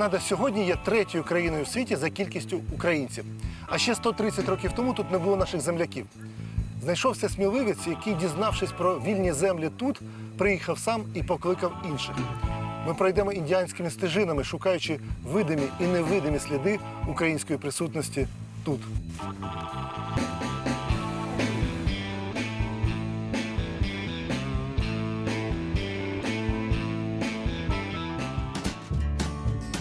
Канада сьогодні є третьою країною в світі за кількістю українців. А ще 130 років тому тут не було наших земляків. Знайшовся сміливець, який, дізнавшись про вільні землі тут, приїхав сам і покликав інших. Ми пройдемо індіанськими стежинами, шукаючи видимі і невидимі сліди української присутності тут.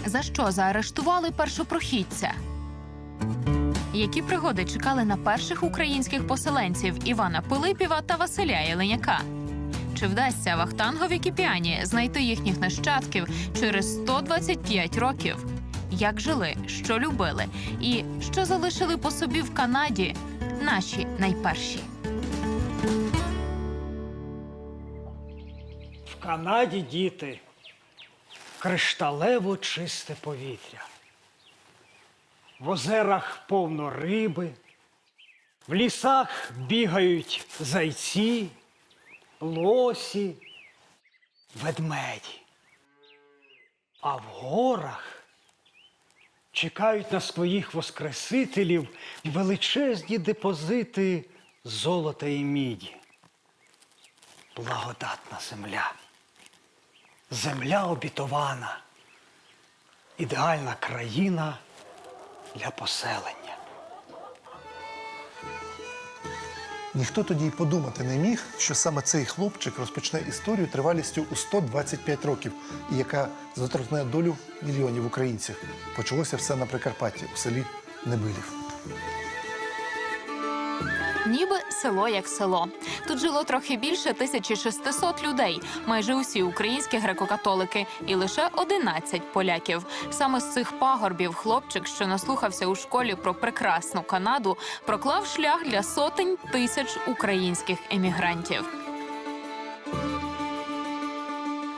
За що заарештували першопрохідця? Які пригоди чекали на перших українських поселенців Івана Пилипіва та Василя Єленяка? Чи вдасться Вахтангові Кіпіані знайти їхніх нащадків через 125 років? Як жили, що любили, і що залишили по собі в Канаді наші найперші? В Канаді діти кришталево чисте повітря. В озерах повно риби, в лісах бігають зайці, лосі, ведмеді. А в горах чекають на своїх воскресителів величезні депозити золота і міді. Благодатна земля. Земля обітована. Ідеальна країна для поселення. Ніхто тоді й подумати не міг, що саме цей хлопчик розпочне історію тривалістю у 125 років, і яка заторкне долю мільйонів українців. Почалося все на Прикарпатті, у селі Небилів. Ніби село як село. Тут жило трохи більше 1600 людей, майже усі українські греко-католики, і лише 11 поляків. Саме з цих пагорбів хлопчик, що наслухався у школі про прекрасну Канаду, проклав шлях для сотень тисяч українських емігрантів.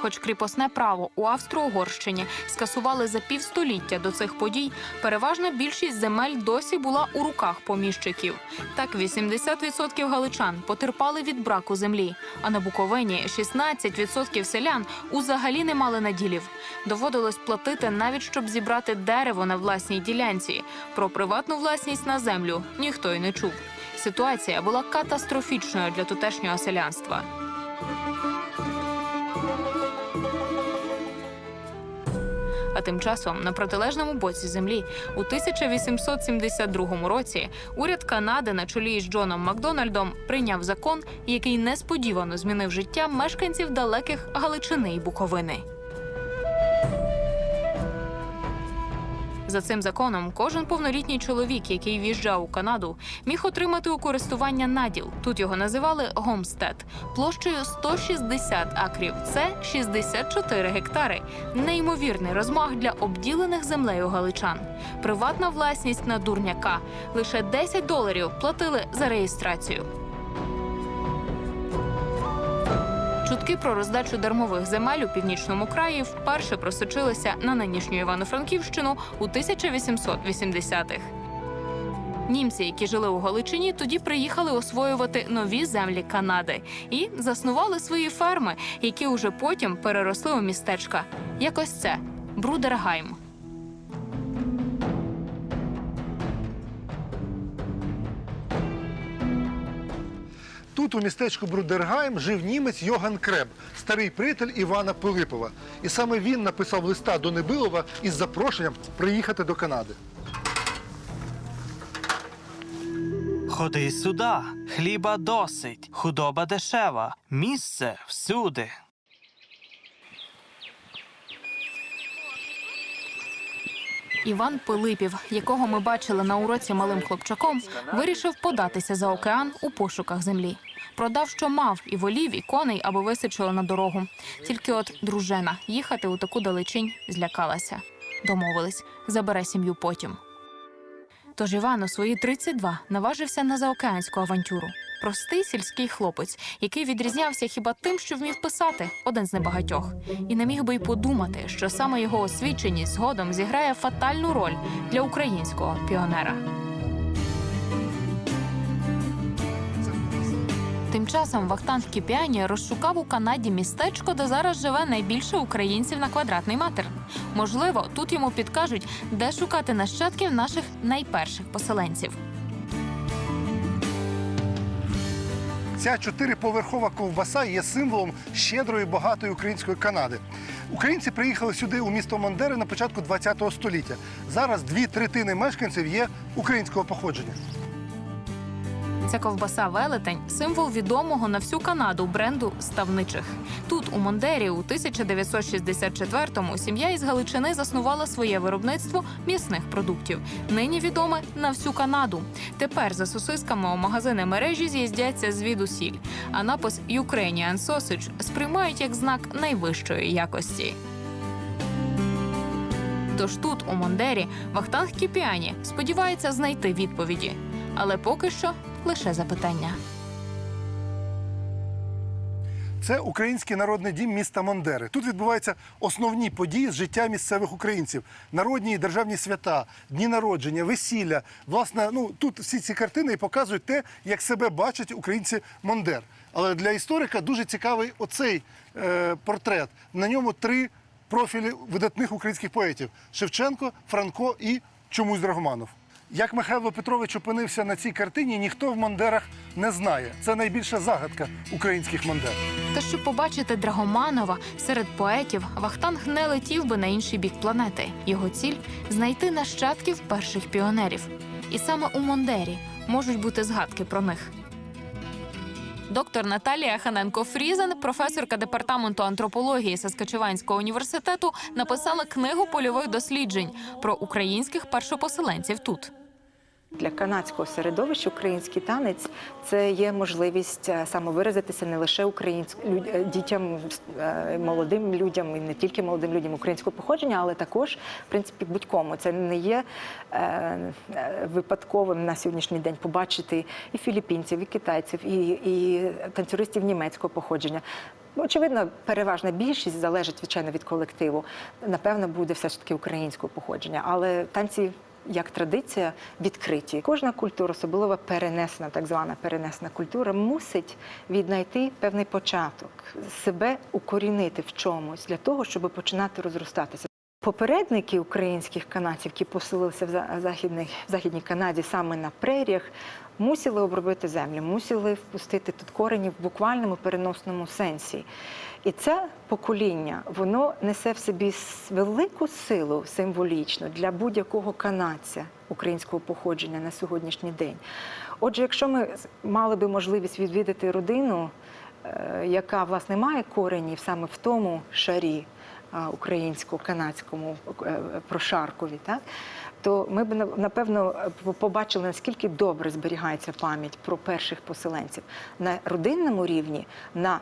Хоч кріпосне право у Австро-Угорщині скасували за півстоліття до цих подій, переважна більшість земель досі була у руках поміщиків. Так, 80% галичан потерпали від браку землі, а на Буковині 16% селян узагалі не мали наділів. Доводилось платити навіть щоб зібрати дерево на власній ділянці. Про приватну власність на землю ніхто й не чув. Ситуація була катастрофічною для тутешнього селянства. А тим часом на протилежному боці землі у 1872 році уряд Канади на чолі з Джоном Макдональдом прийняв закон, який несподівано змінив життя мешканців далеких Галичини і Буковини. За цим законом кожен повнолітній чоловік, який в'їжджав у Канаду, міг отримати у користування наділ. Тут його називали гомстед площею 160 акрів. Це 64 гектари. Неймовірний розмах для обділених землею галичан. Приватна власність на дурняка. Лише 10 доларів платили за реєстрацію. Чутки про роздачу дармових земель у північному краї вперше просочилися на нинішню Івано-Франківщину у 1880-х. Німці, які жили у Галичині, тоді приїхали освоювати нові землі Канади і заснували свої ферми, які уже потім переросли у містечка. Якось це Брудергайм. Тут, у містечку Брудергайм, жив німець Йоган Креб, старий приятель Івана Пилипова. І саме він написав листа до Небилова із запрошенням приїхати до Канади. Ходи сюди, хліба досить, худоба дешева, місце всюди. Іван Пилипів, якого ми бачили на уроці малим хлопчаком, вирішив податися за океан у пошуках землі. Продав, що мав, і волів, і коней, аби вистачило на дорогу. Тільки от дружина їхати у таку далечінь злякалася. Домовились, забере сім'ю потім. Тож Іван у свої 32 наважився на заокеанську авантюру. простий сільський хлопець, який відрізнявся хіба тим, що вмів писати, один з небагатьох, і не міг би й подумати, що саме його освіченість згодом зіграє фатальну роль для українського піонера. Тим часом Вахтанг Кіпіані розшукав у Канаді містечко, де зараз живе найбільше українців на квадратний метр. Можливо, тут йому підкажуть, де шукати нащадків наших найперших поселенців. Ця чотириповерхова ковбаса є символом щедрої багатої української Канади. Українці приїхали сюди у місто Мондери на початку ХХ століття. Зараз дві третини мешканців є українського походження. Ця ковбаса велетень символ відомого на всю Канаду бренду ставничих. Тут, у Мондері, у 1964-му сім'я із Галичини заснувала своє виробництво м'ясних продуктів. Нині відоме на всю Канаду. Тепер за сосисками у магазини мережі з'їздяться звідусіль. А напис Ukrainian Sausage сприймають як знак найвищої якості. Тож тут, у Мондері, Вахтанг Кіпіані сподівається знайти відповіді. Але поки що лише запитання. Це український народний дім міста Мондери. Тут відбуваються основні події з життя місцевих українців: народні і державні свята, дні народження, весілля. Власне, ну тут всі ці картини і показують те, як себе бачать українці Мондер. Але для історика дуже цікавий оцей е, портрет. На ньому три профілі видатних українських поетів: Шевченко, Франко і чомусь Драгоманов. Як Михайло Петрович опинився на цій картині, ніхто в Мондерах не знає. Це найбільша загадка українських Мондер. Та щоб побачити Драгоманова серед поетів, Вахтанг не летів би на інший бік планети. Його ціль знайти нащадків перших піонерів. І саме у Мондері можуть бути згадки про них. Доктор Наталія Ханенко Фрізен, професорка департаменту антропології Саскачеванського університету, написала книгу польових досліджень про українських першопоселенців тут. Для канадського середовища український танець це є можливість е, самовиразитися не лише українськ... люд- е, дітям, е, молодим людям і не тільки молодим людям українського походження, але також в принципі будь-кому. Це не є е, випадковим на сьогоднішній день побачити і філіппінців, і китайців, і, і танцюристів німецького походження. Очевидно, переважна більшість залежить звичайно від колективу. Напевно, буде все ж таки українського походження, але танці. Як традиція відкриті. Кожна культура, особливо перенесена, так звана перенесена культура, мусить віднайти певний початок, себе укорінити в чомусь для того, щоб починати розростатися. Попередники українських канадців, які поселилися в за- західній, в західній Канаді саме на преріях, мусили обробити землю, мусили впустити тут корені в буквальному переносному сенсі. І це покоління воно несе в собі велику силу символічну для будь-якого канадця українського походження на сьогоднішній день. Отже, якщо ми мали би можливість відвідати родину, е, яка власне має коренів саме в тому шарі українсько-канадському е, прошаркові, так? то ми б напевно побачили, наскільки добре зберігається пам'ять про перших поселенців на родинному рівні, на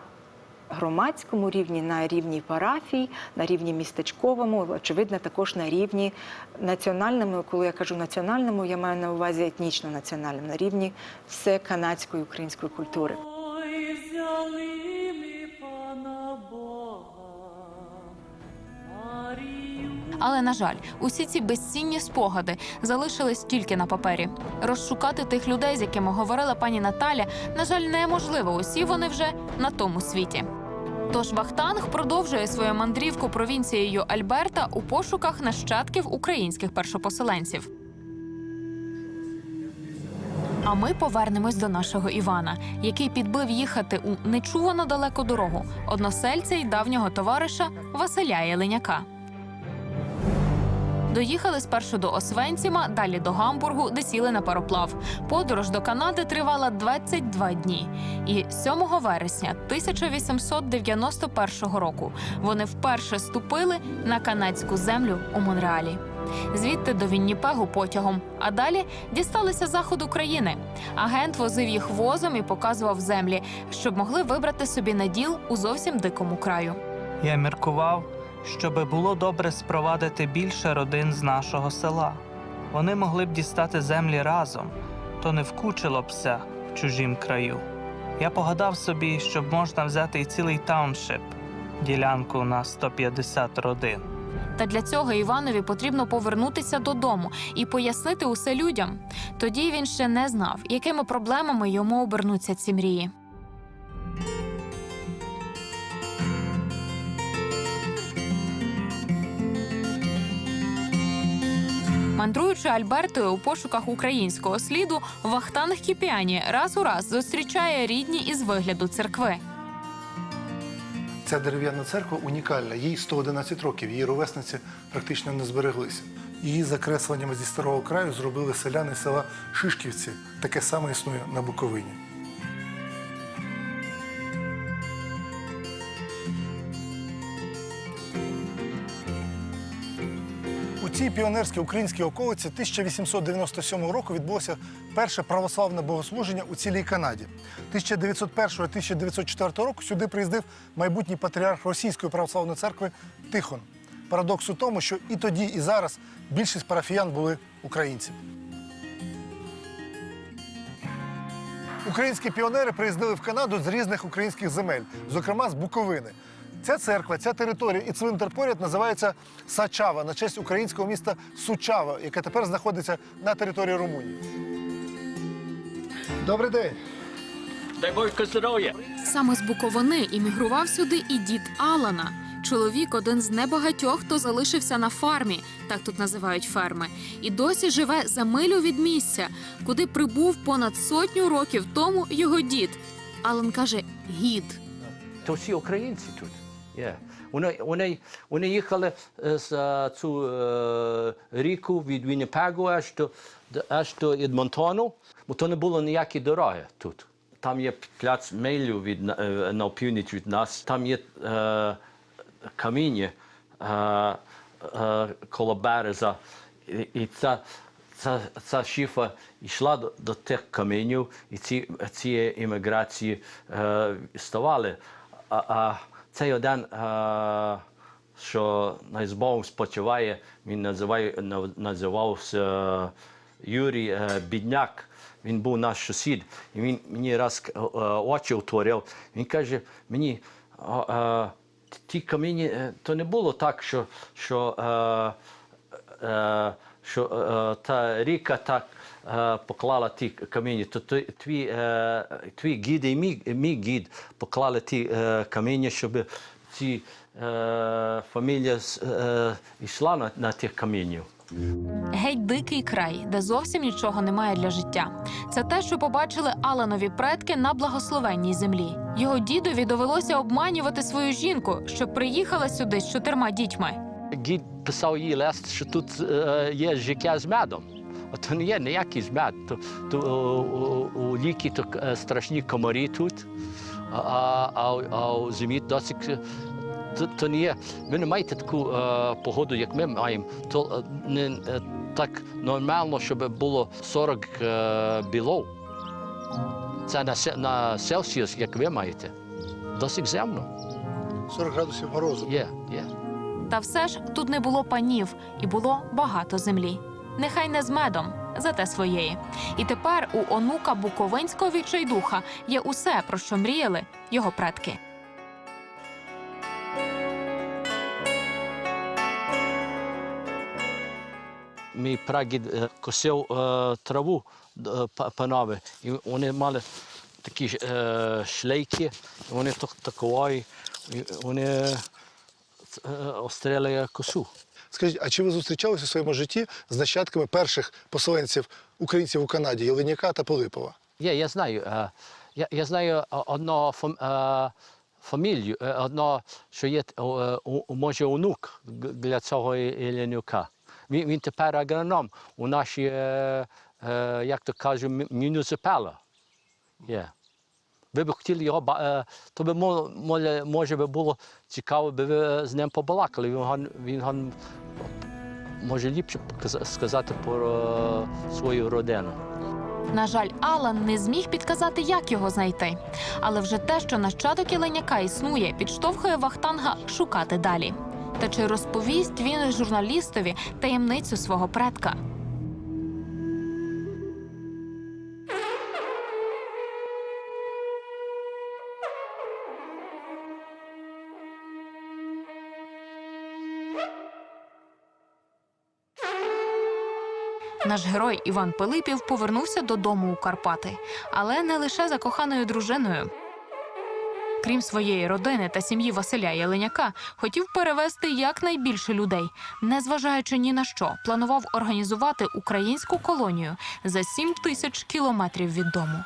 громадському рівні, на рівні парафій, на рівні містечковому, очевидно, також на рівні національному. Коли я кажу національному, я маю на увазі етнічно-національному, на рівні всеканадської української культури. Але на жаль, усі ці безцінні спогади залишились тільки на папері. Розшукати тих людей, з якими говорила пані Наталя, на жаль, неможливо. Усі вони вже на тому світі. Тож Вахтанг продовжує свою мандрівку провінцією Альберта у пошуках нащадків українських першопоселенців. А ми повернемось до нашого Івана, який підбив їхати у нечувано далеку дорогу односельця й давнього товариша Василя Єленяка. Доїхали спершу до Освенціма, далі до Гамбургу, де сіли на пароплав. Подорож до Канади тривала 22 дні. І 7 вересня 1891 року вони вперше ступили на канадську землю у Монреалі. Звідти до Вінніпегу потягом, а далі дісталися заходу країни. Агент возив їх возом і показував землі, щоб могли вибрати собі наділ у зовсім дикому краю. Я міркував, щоби було добре спровадити більше родин з нашого села. Вони могли б дістати землі разом, то не вкучило бся в чужім краю. Я погадав собі, щоб можна взяти і цілий тауншип, ділянку на 150 родин. Та для цього Іванові потрібно повернутися додому і пояснити усе людям. Тоді він ще не знав, якими проблемами йому обернуться ці мрії. Мандруючи Альбертою у пошуках українського сліду, Вахтанг Кіпіані раз у раз зустрічає рідні із вигляду церкви. Ця дерев'яна церква унікальна, їй 111 років, її ровесниці практично не збереглися. Її закресленнями зі старого краю зробили селяни села Шишківці. Таке саме існує на Буковині. Цій піонерській українській околиці 1897 року відбулося перше православне богослуження у цілій Канаді. 1901-1904 року сюди приїздив майбутній патріарх Російської православної церкви Тихон. Парадокс у тому, що і тоді, і зараз більшість парафіян були українці. Українські піонери приїздили в Канаду з різних українських земель, зокрема з Буковини. Ця церква, ця територія і цвинтар поряд називається Сачава на честь українського міста Сучава, яке тепер знаходиться на території Румунії. Добрий день. Дай Боже здоров'я. Саме з Буковини іммігрував сюди і дід Алана. Чоловік один з небагатьох, хто залишився на фармі, так тут називають ферми, і досі живе за милю від місця, куди прибув понад сотню років тому його дід. Алан каже гід. То всі українці тут. Є. Вони, вони, вони їхали з е, цю е, ріку від Вінніпегу аж до, аж до Едмонтону, бо то не було ніякі дороги тут. Там є пляц Мейлю від, на- е, північ від нас, там є е, каміння е, е, коло береза. І, і ця, ця, ця шифа йшла до, до тих камінів, і ці, ці імміграції е, ставали. А, а цей один, е, що з Богом спочиває, він називає, називався е, Юрій е, Бідняк. Він був наш сусід, і він мені раз очі утворив. Він каже мені, «А, е, ті каміння, то не було так, що, що, що е, та ріка так е, поклала ті каміння, то твій, е, твій гід і мій, мій гід поклали ті е, каміння, щоб ці е, фамілія е, йшла на, на тих каміннях. Геть дикий край, де зовсім нічого немає для життя. Це те, що побачили Аланові предки на благословенній землі. Його дідові довелося обманювати свою жінку, що приїхала сюди з чотирма дітьми. Гід писав їй лист, що тут є життя з медом. А то не є ніякий з мед. То, то, у, у, ліки то страшні комарі тут, а, а, а, у- зимі досить. То, то не є. Ви не маєте таку е, погоду, як ми маємо. То не так нормально, щоб було 40 е, білов. Це на, на Цельсіус, як ви маєте. Досить земно. 40 градусів морозу. Є, є. Та все ж тут не було панів і було багато землі. Нехай не з медом, зате своєї. І тепер у онука Буковинського відчайдуха є усе, про що мріяли його предки. Мій прагід е, косив е, траву па- панове, і вони мали такі е, шлейки, вони так, такової, і вони е, остріли косу. Скажіть, а чи ви зустрічалися у своєму житті з нащадками перших поселенців українців у Канаді Єленяка та Пилипова? Є, я знаю. е, Я, я знаю одну фамілію, е, одно, що є е, може онук для цього Єленюка. Він, він тепер агроном у нашій, е, е, як то кажуть, мю- муніципалі. Ви б хотіли його, е, то би мо- може, би було цікаво, би ви з ним побалакали. Він, він може ліпше сказати про е, свою родину. На жаль, Алан не зміг підказати, як його знайти. Але вже те, що нащадок Єленяка існує, підштовхує Вахтанга шукати далі. Та чи розповість він журналістові таємницю свого предка? Наш герой Іван Пилипів повернувся додому у Карпати, але не лише за коханою дружиною. Крім своєї родини та сім'ї Василя Яленяка, хотів перевезти якнайбільше людей, незважаючи ні на що, планував організувати українську колонію за 7 тисяч кілометрів від дому.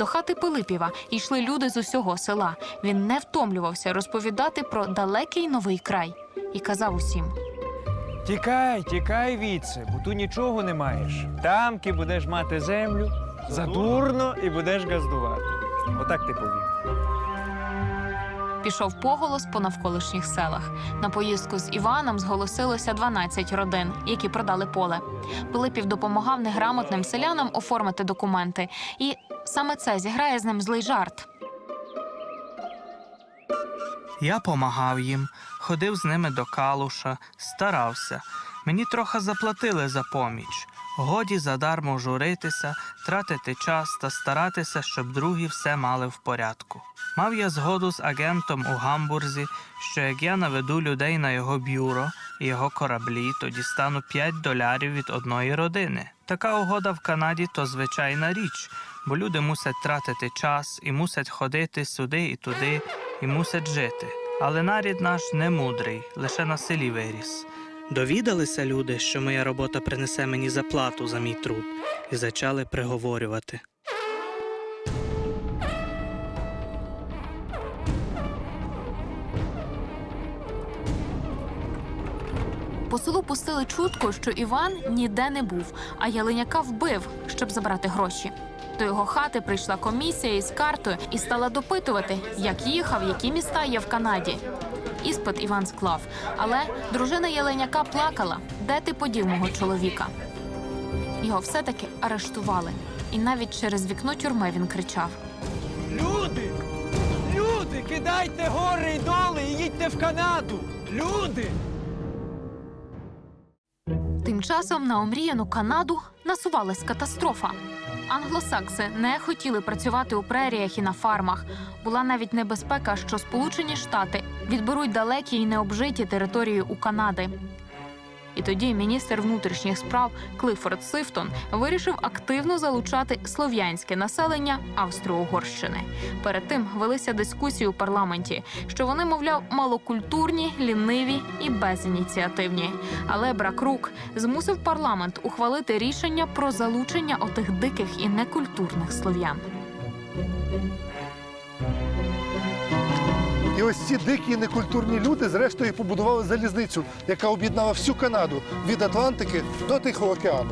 До хати Пилипіва йшли люди з усього села. Він не втомлювався розповідати про далекий новий край і казав усім. Тікай, тікай віце, бо тут нічого не маєш. Тамки будеш мати землю, задурно і будеш газдувати. Отак ти повів. Пішов поголос по навколишніх селах. На поїздку з Іваном зголосилося 12 родин, які продали поле. Пилипів допомагав неграмотним селянам оформити документи, і саме це зіграє з ним злий жарт. Я помагав їм, ходив з ними до калуша, старався. Мені трохи заплатили за поміч. Годі задармо журитися, тратити час та старатися, щоб другі все мали в порядку. Мав я згоду з агентом у Гамбурзі, що як я наведу людей на його бюро і його кораблі, то дістану 5 долярів від одної родини. Така угода в Канаді то звичайна річ, бо люди мусять тратити час і мусять ходити сюди і туди, і мусять жити. Але нарід наш не мудрий, лише на селі виріс. Довідалися люди, що моя робота принесе мені заплату за мій труд, і зачали приговорювати. По селу пустили чутку, що Іван ніде не був, а Яленяка вбив, щоб забрати гроші. До його хати прийшла комісія із картою і стала допитувати, як їхав, які міста є в Канаді. Іспит Іван склав, але дружина Яленяка плакала, де ти подів мого чоловіка. Його все-таки арештували, і навіть через вікно тюрми він кричав. Люди! Люди, кидайте гори і доли і їдьте в Канаду! Люди! Тим часом на омріяну Канаду насувалась катастрофа. Англосакси не хотіли працювати у преріях і на фармах. Була навіть небезпека, що Сполучені Штати відберуть далекі і необжиті території у Канади. І тоді міністр внутрішніх справ Клифорд Сифтон вирішив активно залучати слов'янське населення Австро-Угорщини. Перед тим велися дискусії у парламенті, що вони, мовляв, малокультурні, ліниві і безініціативні. Але брак рук змусив парламент ухвалити рішення про залучення отих диких і некультурних слов'ян. І ось ці дикі некультурні люди, зрештою, побудували залізницю, яка об'єднала всю Канаду від Атлантики до Тихого океану.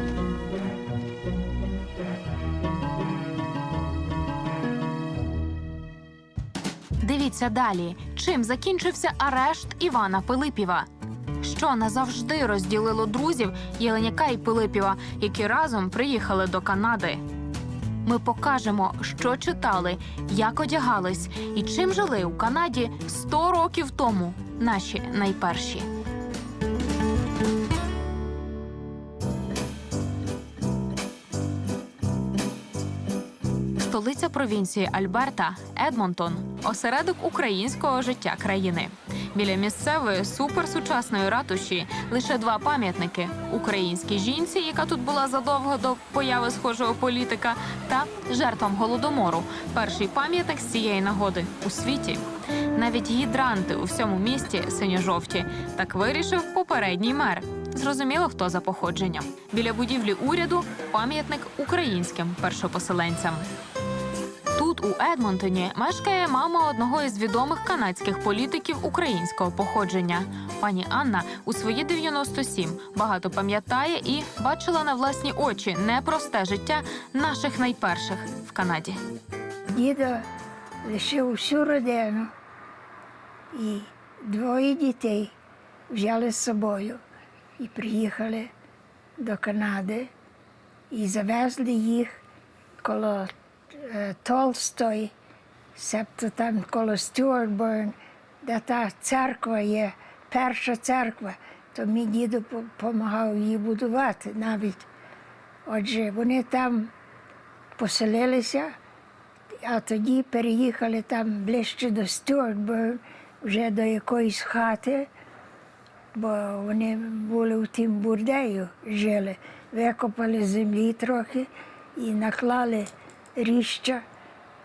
Дивіться далі, чим закінчився арешт Івана Пилипіва. Що назавжди розділило друзів Єленяка і Пилипіва, які разом приїхали до Канади. Ми покажемо, що читали, як одягались і чим жили у Канаді 100 років тому наші найперші. Столиця провінції Альберта Едмонтон осередок українського життя країни. Біля місцевої суперсучасної ратуші лише два пам'ятники: українській жінці, яка тут була задовго до появи схожого політика, та жертвам голодомору. Перший пам'ятник з цієї нагоди у світі. Навіть гідранти у всьому місті синьо-жовті. Так вирішив попередній мер. Зрозуміло, хто за походженням. Біля будівлі уряду пам'ятник українським першопоселенцям. Тут, у Едмонтоні, мешкає мама одного із відомих канадських політиків українського походження. Пані Анна у свої 97 багато пам'ятає і бачила на власні очі непросте життя наших найперших в Канаді. Дідо лишив всю родину і двоє дітей взяли з собою і приїхали до Канади і завезли їх коло Толстой, себто там коло Стюартборн, де та церква є, перша церква, то мій дідо допомагав її будувати навіть. Отже, вони там поселилися, а тоді переїхали там ближче до Стюартборн, вже до якоїсь хати, бо вони були в тім бурдею, жили, викопали землі трохи і наклали ріща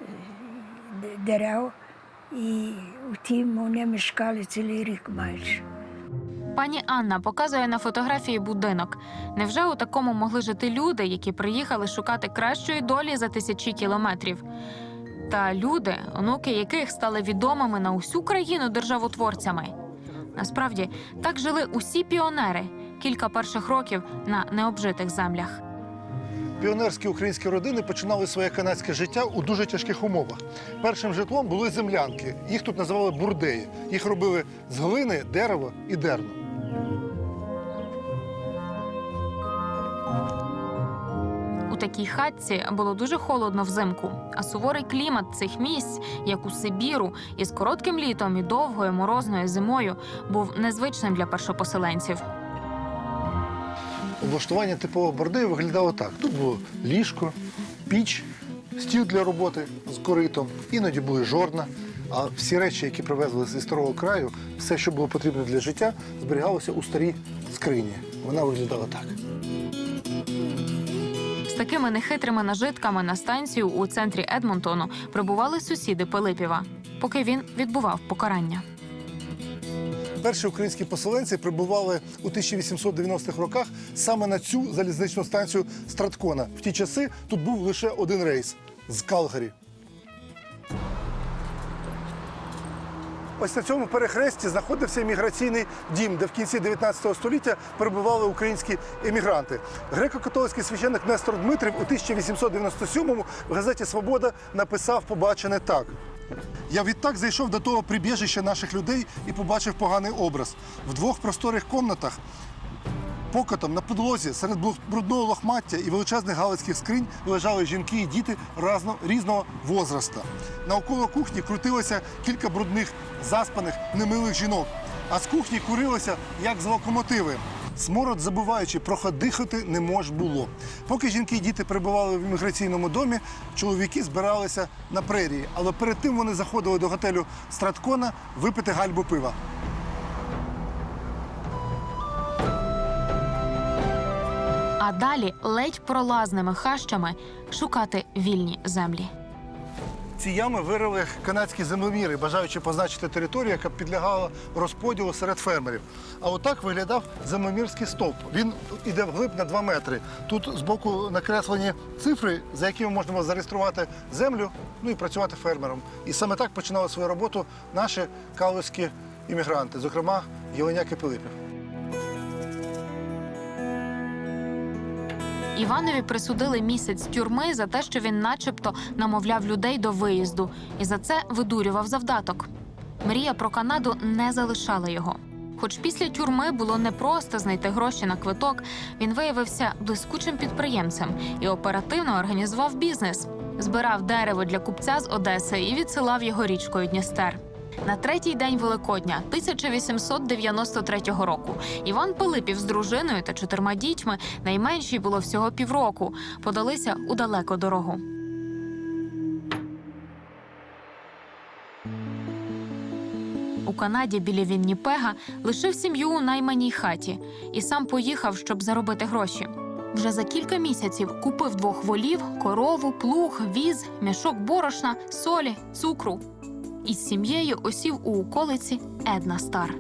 е, дерев, і в тім вони мешкали цілий рік майже. Пані Анна показує на фотографії будинок. Невже у такому могли жити люди, які приїхали шукати кращої долі за тисячі кілометрів? Та люди, онуки яких стали відомими на усю країну державотворцями. Насправді так жили усі піонери кілька перших років на необжитих землях. Піонерські українські родини починали своє канадське життя у дуже тяжких умовах. Першим житлом були землянки. Їх тут називали бурдеї. Їх робили з глини, дерева і дерна. У такій хатці було дуже холодно взимку, а суворий клімат цих місць, як у Сибіру, із коротким літом і довгою морозною зимою, був незвичним для першопоселенців. Облаштування типового бордею виглядало так: тут було ліжко, піч, стіл для роботи з коритом, іноді були жорна. А всі речі, які привезли зі старого краю, все, що було потрібно для життя, зберігалося у старій скрині. Вона виглядала так. З такими нехитрими нажитками на станцію у центрі Едмонтону прибували сусіди Пилипіва, поки він відбував покарання. Перші українські поселенці прибували у 1890-х роках саме на цю залізничну станцію Страткона. В ті часи тут був лише один рейс з Калгарі. Ось на цьому перехресті знаходився імміграційний дім, де в кінці 19 століття перебували українські емігранти. Греко-католицький священник Нестор Дмитрів у 1897-му в газеті Свобода написав побачене так. Я відтак зайшов до того прибіжища наших людей і побачив поганий образ. В двох просторих комнатах покотом на підлозі серед брудного лохмаття і величезних галицьких скринь лежали жінки і діти разно, різного возраста. Навколо кухні крутилося кілька брудних, заспаних, немилих жінок, а з кухні курилося, як з локомотиви. Смород, забуваючи, проходихати не мож було. Поки жінки і діти перебували в імміграційному домі, чоловіки збиралися на прерії, але перед тим вони заходили до готелю Страткона випити гальбу пива. А далі ледь пролазними хащами шукати вільні землі. Ці ями вирили канадські землеміри, бажаючи позначити територію, яка підлягала розподілу серед фермерів. А отак виглядав землемірський стовп. Він іде вглиб на 2 метри. Тут збоку накреслені цифри, за якими можна зареєструвати землю, ну і працювати фермером. І саме так починали свою роботу наші калузькі іммігранти, зокрема Єленяк і Пилипів. Іванові присудили місяць тюрми за те, що він, начебто, намовляв людей до виїзду, і за це видурював завдаток. Мрія про Канаду не залишала його. Хоч після тюрми було непросто знайти гроші на квиток, він виявився блискучим підприємцем і оперативно організував бізнес. Збирав дерево для купця з Одеси і відсилав його річкою Дністер. На третій день Великодня 1893 року Іван Пилипів з дружиною та чотирма дітьми, найменшій було всього півроку, подалися у далеку дорогу. У Канаді біля Вінніпега лишив сім'ю у найманій хаті і сам поїхав, щоб заробити гроші. Вже за кілька місяців купив двох волів, корову, плуг, віз, мішок борошна, солі, цукру. Із сім'єю осів у околиці Една Стар.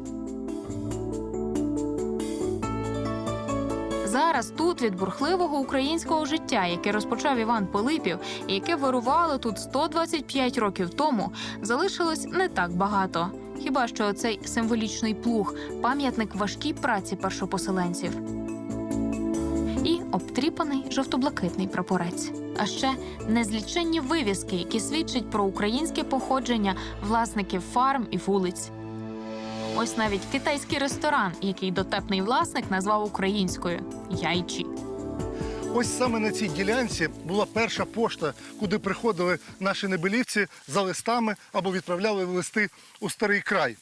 Зараз тут від бурхливого українського життя, яке розпочав Іван Пилипів, і яке вирувало тут 125 років тому, залишилось не так багато. Хіба що цей символічний плуг пам'ятник важкій праці першопоселенців. І обтріпаний жовто-блакитний прапорець. А ще незліченні вивіски, які свідчать про українське походження власників фарм і вулиць. Ось навіть китайський ресторан, який дотепний власник назвав українською яйчі. Ось саме на цій ділянці була перша пошта, куди приходили наші небелівці за листами або відправляли листи у старий край.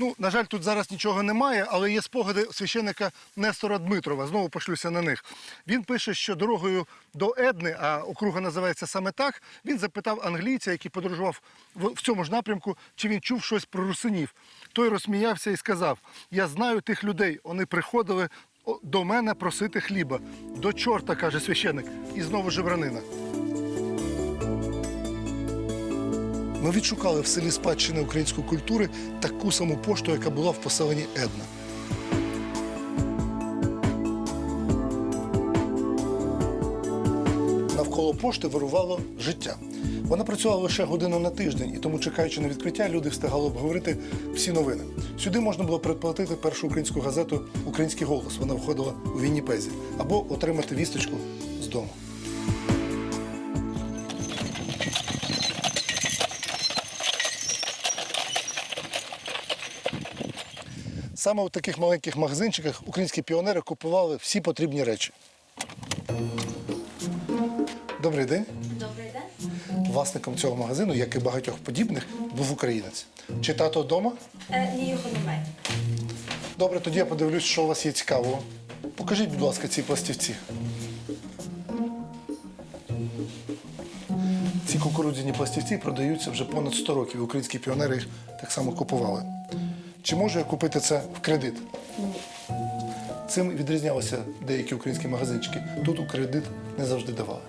Ну, на жаль, тут зараз нічого немає, але є спогади священника Нестора Дмитрова. Знову пошлюся на них. Він пише, що дорогою до Едни, а округа називається саме так, він запитав англійця, який подорожував в, цьому ж напрямку, чи він чув щось про русинів. Той розсміявся і сказав: Я знаю тих людей, вони приходили до мене просити хліба. До чорта, каже священник, і знову жебранина. Ми відшукали в селі спадщини української культури таку саму пошту, яка була в поселенні Една. Навколо пошти вирувало життя. Вона працювала лише годину на тиждень, і тому, чекаючи на відкриття, люди встигали обговорити всі новини. Сюди можна було предплатити першу українську газету Український голос. Вона виходила у Вінніпезі, або отримати вісточку з дому. Саме у таких маленьких магазинчиках українські піонери купували всі потрібні речі. Добрий день. Добрий день. Власником цього магазину, як і багатьох подібних, був українець. Чи тато вдома? Е, ні, його немає. Добре, тоді я подивлюсь, що у вас є цікавого. Покажіть, будь ласка, ці пластівці. Ці кукурудзяні пластівці продаються вже понад 100 років. Українські піонери їх так само купували. Чи можу я купити це в кредит? Цим відрізнялися деякі українські магазинчики. Тут у кредит не завжди давали.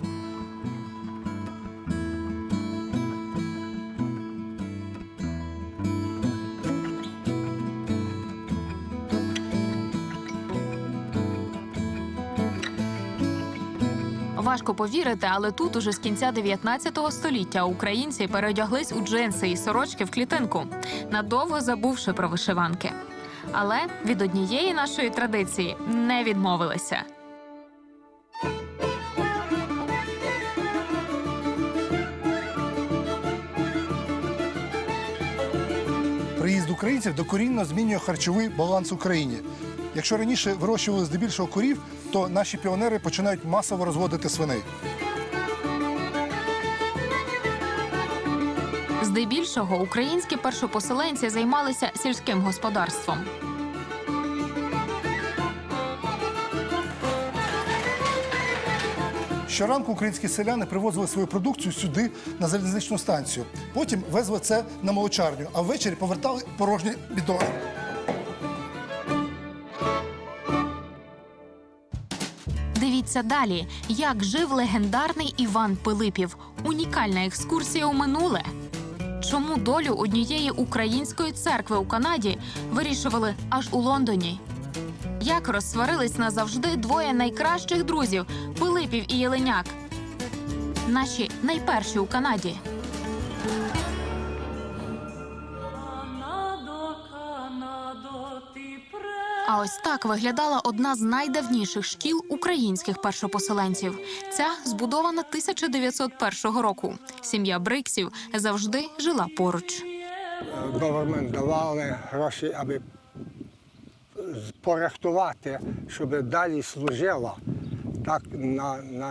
Важко повірити, але тут уже з кінця 19 століття українці переодяглись у джинси і сорочки в клітинку, надовго забувши про вишиванки. Але від однієї нашої традиції не відмовилися. Приїзд українців докорінно змінює харчовий баланс в Україні. Якщо раніше вирощували здебільшого корів, то наші піонери починають масово розводити свиней. Здебільшого українські першопоселенці займалися сільським господарством. Щоранку українські селяни привозили свою продукцію сюди на залізничну станцію. Потім везли це на молочарню, а ввечері повертали порожні бідони. Дивіться далі, як жив легендарний Іван Пилипів. Унікальна екскурсія у минуле. Чому долю однієї української церкви у Канаді вирішували аж у Лондоні? Як розсварились назавжди двоє найкращих друзів Пилипів і Єленяк? Наші найперші у Канаді. А ось так виглядала одна з найдавніших шкіл українських першопоселенців. Ця збудована 1901 року. Сім'я Бриксів завжди жила поруч. Government давали гроші, аби порахувати, щоб далі служила. Так на, на